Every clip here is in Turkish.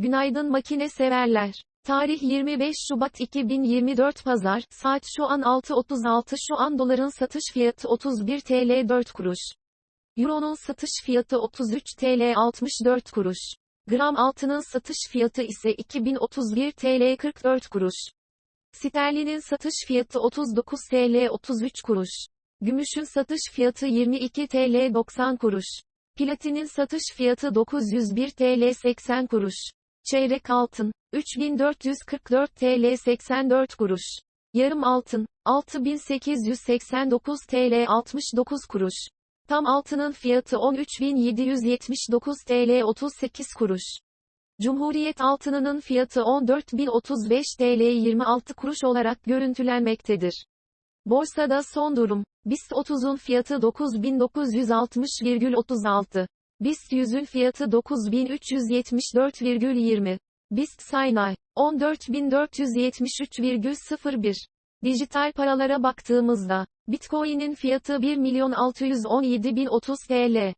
Günaydın makine severler. Tarih 25 Şubat 2024 Pazar, saat şu an 6.36 şu an doların satış fiyatı 31 TL 4 kuruş. Euro'nun satış fiyatı 33 TL 64 kuruş. Gram altının satış fiyatı ise 2031 TL 44 kuruş. Sterlinin satış fiyatı 39 TL 33 kuruş. Gümüşün satış fiyatı 22 TL 90 kuruş. Platinin satış fiyatı 901 TL 80 kuruş. Çeyrek altın, 3444 TL 84 kuruş. Yarım altın, 6889 TL 69 kuruş. Tam altının fiyatı 13779 TL 38 kuruş. Cumhuriyet altınının fiyatı 14035 TL 26 kuruş olarak görüntülenmektedir. Borsada son durum. BIST 30'un fiyatı 9960,36. BIST 100'ün fiyatı 9374,20. BIST Saynay 14473,01. Dijital paralara baktığımızda, Bitcoin'in fiyatı 1.617.030 TL.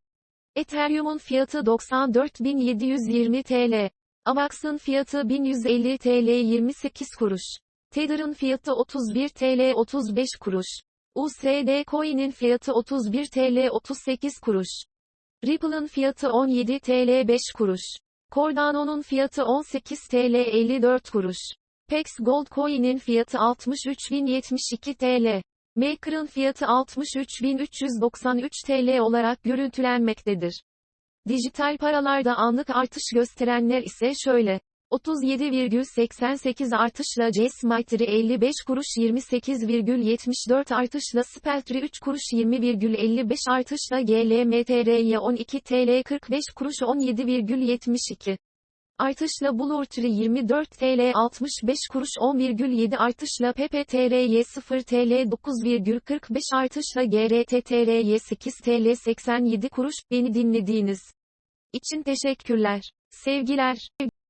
Ethereum'un fiyatı 94.720 TL. Avax'ın fiyatı 1150 TL 28 kuruş. Tether'ın fiyatı 31 TL 35 kuruş. USD Coin'in fiyatı 31 TL 38 kuruş. Ripple'ın fiyatı 17 TL 5 kuruş. Cardano'nun fiyatı 18 TL 54 kuruş. Pex Gold Coin'in fiyatı 63.072 TL. Maker'ın fiyatı 63.393 TL olarak görüntülenmektedir. Dijital paralarda anlık artış gösterenler ise şöyle. 37,88 artışla Cesmitry 55 kuruş 28,74 artışla Speltry 3 kuruş 20,55 artışla GLMTRY 12 TL 45 kuruş 17,72 artışla Bulurtri 24 TL 65 kuruş 10,7 artışla PPTRY 0 TL 9,45 artışla GRTTRY 8 TL 87 kuruş beni dinlediğiniz için teşekkürler. Sevgiler.